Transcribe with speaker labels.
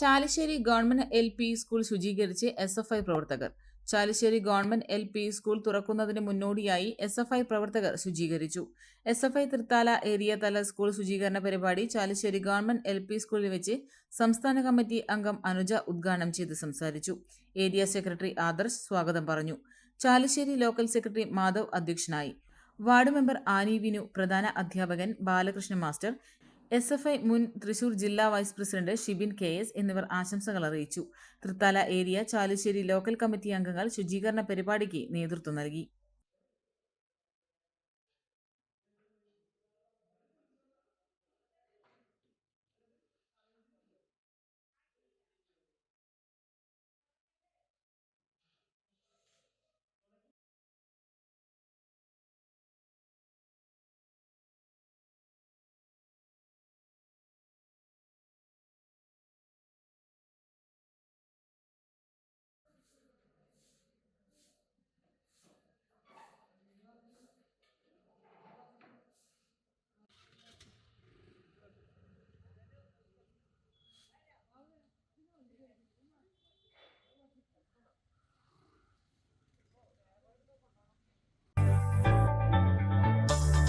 Speaker 1: Chalissery government L P school ശുചീകരിച്ച് S F I പ്രവർത്തകർ. Chalissery government L P school തുറക്കുന്നതിന് മുന്നോടിയായി S F I പ്രവർത്തകർ ശുചീകരിച്ചു. S F I Thrithala area തല school ശുചീകരണ പരിപാടി Chalissery government L P സ്കൂളിൽ വെച്ച് സംസ്ഥാന കമ്മിറ്റി അംഗം അനുജ ഉദ്ഘാടനം ചെയ്ത് സംസാരിച്ചു. ഏരിയ സെക്രട്ടറി ആദർശ് സ്വാഗതം പറഞ്ഞു. ചാലിശ്ശേരി ലോക്കൽ സെക്രട്ടറി മാധവ് അധ്യക്ഷനായി. വാർഡ് മെമ്പർ ആനി വിനു പ്രധാന അധ്യാപകൻ Balakrishna master S F I മുൻ തൃശൂർ ജില്ലാ vice president Shibin K S എന്നിവർ ആശംസകൾ അറിയിച്ചു. Thrithala area Chalissery local committee അംഗങ്ങൾ ശുചീകരണ പരിപാടിക്ക് നേതൃത്വം നൽകി.